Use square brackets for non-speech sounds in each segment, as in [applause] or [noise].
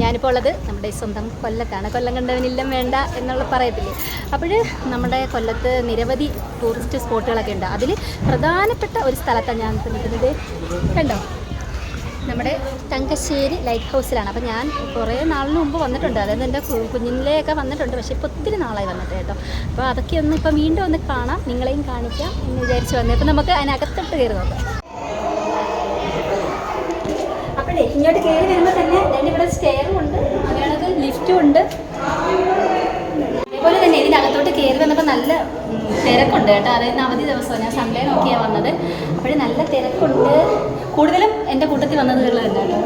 ഞാനിപ്പോൾ ഉള്ളത് നമ്മുടെ സ്വന്തം കൊല്ലത്താണ്. കൊല്ലം കണ്ടവനില്ലം വേണ്ട എന്നുള്ള പറയത്തില്ലേ? അപ്പോൾ നമ്മുടെ കൊല്ലത്ത് നിരവധി ടൂറിസ്റ്റ് സ്പോട്ടുകളൊക്കെ ഉണ്ട്. അതിൽ പ്രധാനപ്പെട്ട ഒരു സ്ഥലത്താണ് ഞാൻ നിൽക്കുന്നത്. കണ്ടോ? നമ്മുടെ തങ്കശ്ശേരി ലൈറ്റ് ഹൗസിലാണ് അപ്പോൾ ഞാൻ കുറേ നാളിന് മുമ്പ് വന്നിട്ടുണ്ട്. അതായത് എന്റെ കുഞ്ഞിലെയൊക്കെ വന്നിട്ടുണ്ട്. പക്ഷേ ഇപ്പോൾ ഒത്തിരി നാളായി വന്നിട്ട് കേട്ടോ. അപ്പോൾ അതൊക്കെ ഒന്ന് ഇപ്പോൾ വീണ്ടും ഒന്ന് കാണാം. നിങ്ങളെയും കാണിക്കാം എന്ന് വിചാരിച്ച് വന്നു. ഇപ്പോൾ നമുക്ക് അതിനകത്തോട്ട് കയറി നോക്കാം. അപ്പോഴേ ഇങ്ങോട്ട് കയറി ഉണ്ട്. അതുപോലെ തന്നെ ഇതിനകത്തോട്ട് കയറി വന്നപ്പോൾ നല്ല തിരക്കുണ്ട് കേട്ടോ. അതായത് അവധി ദിവസമാണ് ഞാൻ സൺഡേ നോക്കിയാണ് വന്നത്. അപ്പോഴും നല്ല തിരക്കുണ്ട്. കൂടുതലും എന്റെ കൂട്ടത്തിൽ വന്നത് കേട്ടോ.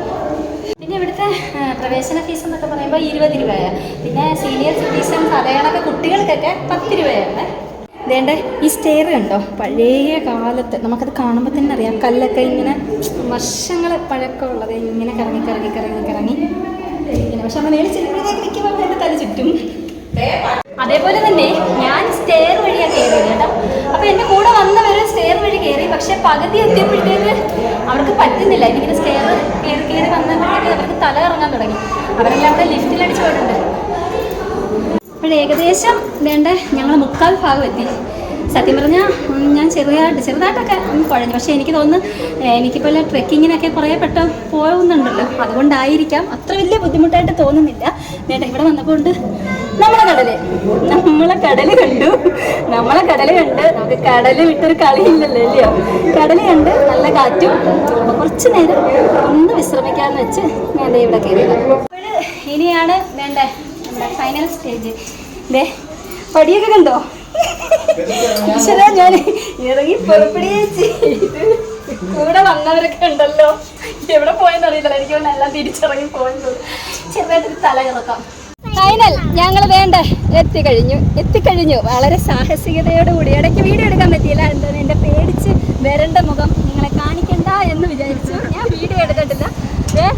പിന്നെ ഇവിടുത്തെ പ്രവേശന ഫീസ് എന്നൊക്കെ പറയുമ്പോൾ ഇരുപത് രൂപയാണ് പിന്നെ സീനിയർ സിറ്റിസൺസ് സാധാരണ കുട്ടികൾക്കൊക്കെ പത്ത് രൂപയാണ്. വേണ്ട ഈ സ്റ്റെയർ കണ്ടോ? പഴയ കാലത്ത് നമുക്കത് കാണുമ്പോൾ തന്നെ അറിയാം. കല്ലൊക്കെ ഇങ്ങനെ വർഷങ്ങൾ പഴക്കമുള്ളത് ഇങ്ങനെ കറങ്ങി കറങ്ങി കറങ്ങി കറങ്ങി. പക്ഷെ അമ്മ നേരെ ചെല്ലുമ്പോഴത്തേക്ക് മിക്കവാറും എന്റെ തല ചുറ്റും. അതേപോലെ തന്നെ ഞാൻ സ്റ്റെയർ വഴിയാണ് കയറിയത് കേട്ടോ. അപ്പോൾ എന്റെ കൂടെ വന്നവർ സ്റ്റെയർ വഴി കയറി. പക്ഷെ പകുതി എത്തിയപ്പോഴത്തേക്ക് അവർക്ക് പറ്റുന്നില്ല. ഇതിങ്ങനെ സ്റ്റെയർ കയറി കയറി വന്നപ്പോഴത്തേക്ക് അവർക്ക് തല ഇറങ്ങാൻ തുടങ്ങി. അവരെല്ലാം കൂടെ ലിഫ്റ്റിലടിച്ച് പോയിട്ടുണ്ട് അപ്പോൾ ഏകദേശം വേണ്ട ഞങ്ങൾ മുക്കാൽ ഭാഗം എത്തി. സത്യം പറഞ്ഞാൽ ഞാൻ ചെറുതായിട്ട് ചെറുതായിട്ടൊക്കെ കുഴഞ്ഞു. പക്ഷേ എനിക്ക് തോന്നുന്നു എനിക്കിപ്പോൾ ട്രെക്കിങ്ങിനൊക്കെ കുറേ പെട്ടെന്ന് പോകുന്നുണ്ടല്ലോ അതുകൊണ്ടായിരിക്കാം. അത്ര വലിയ ബുദ്ധിമുട്ടായിട്ട് തോന്നുന്നില്ല. നേട്ടാ ഇവിടെ വന്നപ്പോൾ ഉണ്ട് നമ്മളെ കടൽ. നമ്മളെ കടൽ കണ്ടു. നമ്മളെ കടൽ കണ്ട് നമുക്ക് കടൽ വിട്ടൊരു കളിയില്ലല്ലോ അല്ലയോ കടൽ കണ്ട് നല്ല കാറ്റും. അപ്പോൾ കുറച്ച് നേരം ഒന്ന് വിശ്രമിക്കാമെന്ന് വെച്ച് ഞാൻ ഇവിടെ കയറിയത്. ഇനിയാണ് വേണ്ടേ നമ്മുടെ ഫൈനൽ സ്റ്റേജ് ദേ പടിയൊക്കെ കണ്ടോ? ഞാൻ ഇറങ്ങി പുറപ്പെടുകയും കൂടെ വന്നവരൊക്കെ ഉണ്ടല്ലോ. എവിടെ പോയെന്ന് അറിയില്ല. എനിക്ക് എല്ലാം തിരിച്ചിറങ്ങി പോയെന്ന് ചെറുതായിട്ടൊരു തല കിടക്കാം ഫൈനൽ ഞങ്ങൾ വേണ്ട. എത്തിക്കഴിഞ്ഞു എത്തിക്കഴിഞ്ഞു വളരെ സാഹസികതയോടുകൂടി ഇടയ്ക്ക് വീഡിയോ എടുക്കാൻ പറ്റിയില്ല. എന്താണ് എന്റെ പേടിച്ച് വരണ്ട മുഖം നിങ്ങളെ കാണിക്കണ്ട എന്ന് വിചാരിച്ചു. ഞാൻ വീഡിയോ എടുത്തിട്ടില്ല. ഏ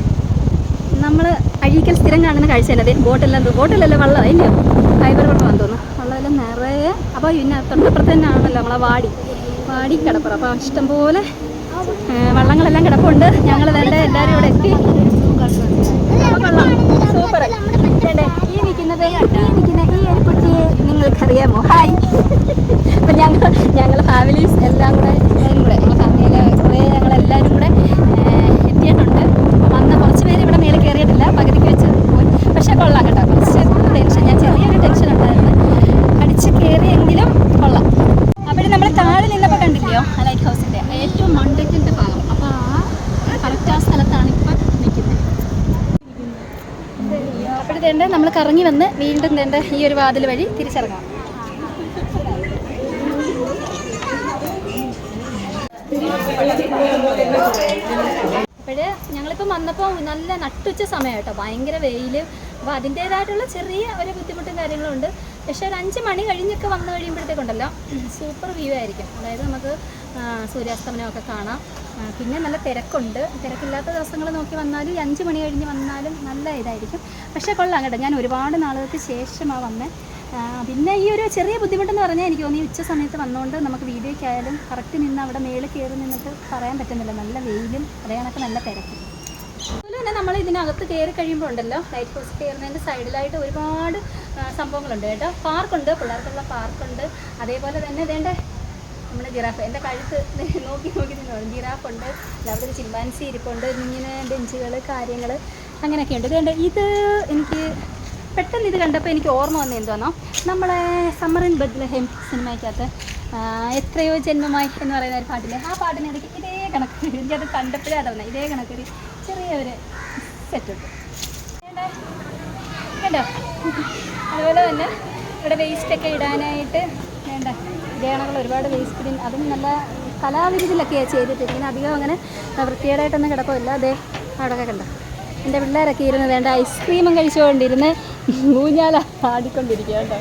നമ്മൾ അഴീക്കൽ സ്ഥിരം കാണുന്ന കാഴ്ച തന്നെ ബോട്ടെല്ലാം ബോട്ടിലല്ല വെള്ളം ഇല്ലയോ? ഫൈബർ നിറയെ അപ്പോൾ പിന്നെ തൊട്ടപ്പുറത്ത് തന്നെ ആണല്ലോ നമ്മളെ വാടി. വാടി കിടപ്പുറം. അപ്പോൾ ഇഷ്ടംപോലെ വള്ളങ്ങളെല്ലാം കിടപ്പുണ്ട്. ഞങ്ങൾ വേണ്ട എല്ലാവരും ഇവിടെ എത്തി സൂപ്പർ വേണ്ടേ ഈ നിൽക്കുന്നത് ഈ നിൽക്കുന്ന ഈ ഒരു കുട്ടിയെ നിങ്ങൾക്കറിയാമോ ഹായ് അപ്പം ഞങ്ങൾ ഞങ്ങൾ ഫാമിലീസ് എല്ലാം കൂടെ എല്ലാവരും കൂടെ ഞങ്ങൾ ഫാമിലിയിലെ കുറേ ഞങ്ങളെല്ലാവരും കൂടെ ഏ, എത്തിയിട്ടുണ്ട് വന്ന കുറച്ച് പേര് ഇവിടെ മേലെ കയറിയിട്ടില്ല പകുതിക്ക് വെച്ച് പോയി പക്ഷേ കൊള്ളാം കേട്ടോ കുറച്ച് ടെൻഷൻ ഞാൻ ചെറിയൊരു ടെൻഷൻ ഉണ്ടായിരുന്നു അടിച്ച് കയറിയെങ്കിലും കൊള്ളാം അവിടെ നമ്മൾ താഴെ നിന്നപ്പോൾ കണ്ടില്ലയോ ആ ലൈറ്റ് ഹൗസിന്റെ ഏറ്റവും മണ്ടയ്ക്കത്തെ ഭാഗം. അപ്പോൾ ആ കറക്റ്റ് ആ സ്ഥലത്താണ് ഇപ്പം നിൽക്കുന്നത്. അപ്പോഴത്തേണ്ട നമ്മൾ കറങ്ങി വന്ന് വീണ്ടും തേണ്ട ഈ ഒരു വാതിൽ വഴി തിരിച്ചിറങ്ങാം. അപ്പോഴ് ഞങ്ങളിപ്പം വന്നപ്പോൾ നല്ല നട്ടുച്ച സമയം കേട്ടോ ഭയങ്കര വെയിൽ അപ്പോൾ അതിന്റേതായിട്ടുള്ള ചെറിയ ഒരു ബുദ്ധിമുട്ടും കാര്യങ്ങളും ഉണ്ട്. പക്ഷേ ഒരു അഞ്ച് മണി കഴിഞ്ഞൊക്കെ വന്നു കഴിയുമ്പോഴത്തേക്കുണ്ടല്ലോ സൂപ്പർ വ്യൂ ആയിരിക്കും. അതായത് നമുക്ക് സൂര്യാസ്തമനമൊക്കെ കാണാം. പിന്നെ നല്ല തിരക്കുണ്ട്. തിരക്കില്ലാത്ത ദിവസങ്ങൾ നോക്കി വന്നാലും ഈ അഞ്ച് മണി കഴിഞ്ഞ് വന്നാലും നല്ല ഇതായിരിക്കും. പക്ഷേ കൊള്ളാം കേട്ടോ. ഞാൻ ഒരുപാട് നാളുകൾക്ക് ശേഷമാണ് വന്നത് പിന്നെ ഈ ഒരു ചെറിയ ബുദ്ധിമുട്ടെന്ന് പറഞ്ഞാൽ എനിക്ക് തോന്നി ഉച്ച സമയത്ത് വന്നുകൊണ്ട് നമുക്ക് വീഡിയോയ്ക്കായാലും കറക്റ്റ് നിന്ന് അവിടെ മേളിൽ കയറി നിന്നിട്ട് പറയാൻ പറ്റുന്നില്ല. നല്ല വെയിലും അതേ നല്ല തിരക്കും. അതുപോലെ തന്നെ നമ്മൾ ഇതിനകത്ത് കയറി കഴിയുമ്പോൾ ഉണ്ടല്ലോ ലൈറ്റ് ഹൗസ് കയറുന്നതിന്റെ സൈഡിലായിട്ട് ഒരുപാട് സംഭവങ്ങളുണ്ട് കേട്ടോ. പാർക്കുണ്ട് പിള്ളേർക്കുള്ള പാർക്കുണ്ട്. അതേപോലെ തന്നെ വേണ്ട നമ്മുടെ ജിറാഫ് എന്റെ കഴുത്ത് [laughs] നോക്കി നോക്കി നിന്നോളും ജിറാഫുണ്ട് അവിടെ ഒരു ചിമ്പാൻസി ഇരിപ്പുണ്ട് ഇങ്ങനെ ബെഞ്ചുകൾ കാര്യങ്ങൾ അങ്ങനെയൊക്കെയുണ്ട് ഇതുണ്ട് ഇത് എനിക്ക് പെട്ടെന്ന് ഇത് കണ്ടപ്പോൾ എനിക്ക് ഓർമ്മ വന്നത് എന്തോന്നോ നമ്മളെ സമ്മർ ഇൻ ബദ്ലഹേം സിനിമയ്ക്കകത്ത് എത്രയോ ജന്മമായി എന്ന് പറയുന്ന ഒരു പാട്ടില്ലേ? ആ പാട്ടിനിടയ്ക്ക് ഇതേ കണക്ക് എനിക്കത് കണ്ടപ്പോഴേ അതവന്നെ ഇതേ കണക്കൊരു ചെറിയൊരു സെറ്റുണ്ട് കണ്ടോ? അതുപോലെ തന്നെ ഇവിടെ വേസ്റ്റൊക്കെ ഇടാനായിട്ട് ഗേണകൾ ഒരുപാട് വേസ്റ്റ് അതും നല്ല കലാവിരുതിലൊക്കെയാണ് ചെയ്തിട്ടിരിക്കുന്നത് അധികം അങ്ങനെ വൃത്തികേടായിട്ടൊന്നും കിടക്കില്ല അതെ അവിടെയൊക്കെ കണ്ട? എന്റെ പിള്ളേരൊക്കെ ഇരുന്ന് വേണ്ട ഐസ്ക്രീമും കഴിച്ചുകൊണ്ടിരുന്ന് ഊഞ്ഞാല ആടിക്കൊണ്ടിരിക്കുക കേട്ടോ.